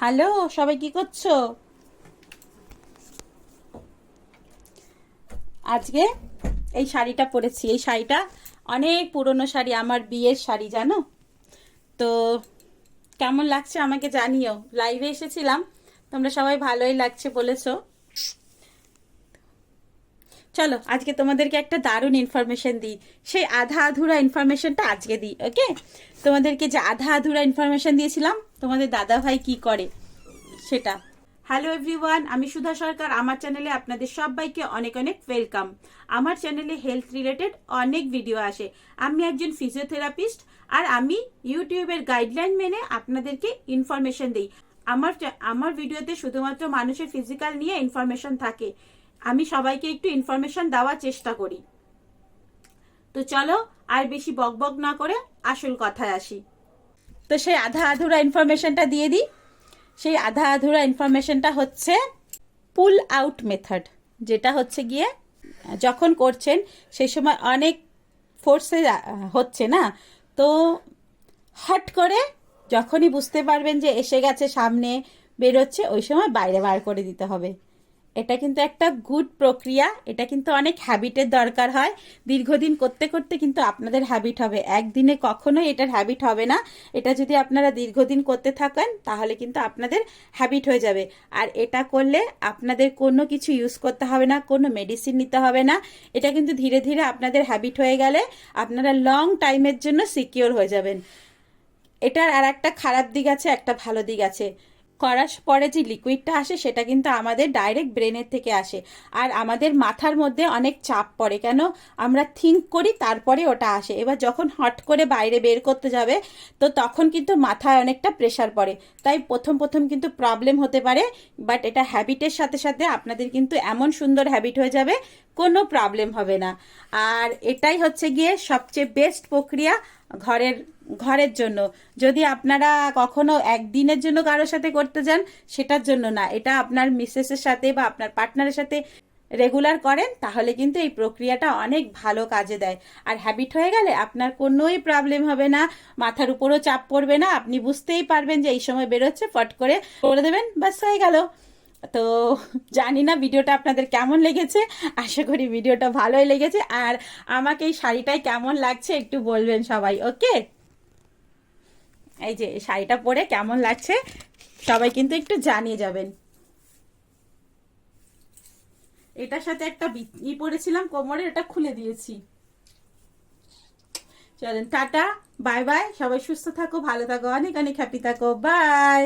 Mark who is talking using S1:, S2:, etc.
S1: Hello, সবাই কি করছ? আজকে এই শাড়িটা পরেছি। এই শাড়িটা অনেক পুরনো শাড়ি, আমার বিয়ের শাড়ি, জানো? তো কেমন লাগছে আমাকে জানিও। লাইভে এসেছিলাম, তোমরা সবাই ভালোই লাগছে বলেছ। চলো, আজকে তোমাদেরকে একটা দারুণ ইনফরমেশন দিই। সেই আধা আধুরা ইনফরমেশনটা আজকে দিই ওকে তোমাদেরকে যে আধা আধুরা ইনফরমেশন দিয়েছিলাম, তোমাদের দাদা ভাই কি করে? সেটা। হ্যালো এভরিওয়ান আমি সুধা সরকার। আমার চ্যানেলে আপনাদের সবাইকে অনেক অনেক ওয়েলকাম আমার চ্যানেলে হেলথ রিলেটেড অনেক ভিডিও আসে। আমি একজন ফিজিওথেরাপিস্ট আর আমি ইউটিউবের গাইডলাইন মেনে আপনাদেরকে ইনফরমেশন দিই। আমার আমার ভিডিওতে শুধুমাত্র মানুষের ফিজিক্যাল নিয়ে ইনফরমেশন থাকে। আমি সবাইকে একটু ইনফরমেশন দেওয়ার চেষ্টা করি। তো চলো, আর বেশি বকবক না করে আসল কথায় আসি। তো সেই আধা আধুরা ইনফরমেশনটা দিয়ে দিই। সেই আধা আধুরা ইনফরমেশনটা হচ্ছে পুল আউট মেথড যেটা হচ্ছে গিয়ে, যখন করছেন, সেই সময় অনেক ফোর্সে হচ্ছে না? তো হট করে যখনই বুঝতে পারবেন যে এসে গেছে সামনে, বেরোচ্ছে, ওই সময় বাইরে বার করে দিতে হবে। এটা কিন্তু একটা গুড প্রক্রিয়া, এটা কিন্তু অনেক হ্যাবিটের দরকার হয়। দীর্ঘদিন করতে করতে কিন্তু আপনাদের হ্যাবিট হবে। একদিনে কখনোই এটার হ্যাবিট হবে না। এটা যদি আপনারা দীর্ঘদিন করতে থাকেন, তাহলে কিন্তু আপনাদের হ্যাবিট হয়ে যাবে। আর এটা করলে আপনাদের কোনো কিছু ইউজ করতে হবে না, কোনো মেডিসিন নিতে হবে না। এটা কিন্তু ধীরে ধীরে আপনাদের হ্যাবিট হয়ে গেলে আপনারা লং টাইমের জন্য সিকিওর হয়ে যাবেন। এটার আর একটা খারাপ দিক আছে, একটা ভালো দিক আছে। করার পরে যে লিকুইডটা আসে, সেটা কিন্তু আমাদের ডাইরেক্ট ব্রেনের থেকে আসে। আর আমাদের মাথার মধ্যে অনেক চাপ পড়ে। কেন? আমরা থিঙ্ক করি, তারপরে ওটা আসে। এবার যখন হট করে বাইরে বের করতে যাবে, তো তখন কিন্তু মাথায় অনেকটা প্রেশার পড়ে। তাই প্রথম প্রথম কিন্তু প্রবলেম হতে পারে বাট এটা হ্যাবিটের সাথে সাথে আপনাদের কিন্তু এমন সুন্দর হ্যাবিট হয়ে যাবে কোনো প্রবলেম হবে না। আর এটাই হচ্ছে গিয়ে সবচেয়ে বেস্ট প্রক্রিয়া ঘরের ঘরের জন্য। যদি আপনারা কখনো একদিনের জন্য কারোর সাথে করতে যান, সেটার জন্য না। এটা আপনার মিসেসের সাথে বা আপনার পার্টনারের সাথে রেগুলার করেন, তাহলে কিন্তু এই প্রক্রিয়াটা অনেক ভালো কাজে দেয়। আর হ্যাবিট হয়ে গেলে আপনার কোনোই প্রবলেম হবে না। মাথার উপরও চাপ পড়বে না। আপনি বুঝতেই পারবেন যে এই সময় বেরোচ্ছে, ফট করে করে দেবেন বাস হয়ে গেল। তো জানি না ভিডিওটা আপনাদের কেমন লেগেছে। আশা করি ভিডিওটা ভালোই লেগেছে। আর আমাকে এই শাড়িটাই কেমন লাগছে একটু বলবেন সবাই, ওকে? এই যে শাড়িটা পরে কেমন লাগছে, সবাই কিন্তু একটু জানিয়ে যাবেন। এটার সাথে একটা ই পরেছিলাম কোমরে এটা খুলে দিয়েছি। চলেন, টাটা, বাই বাই, সবাই সুস্থ থাকো, ভালো থাকো, অনেক অনেক হ্যাপি থাকো, বাই।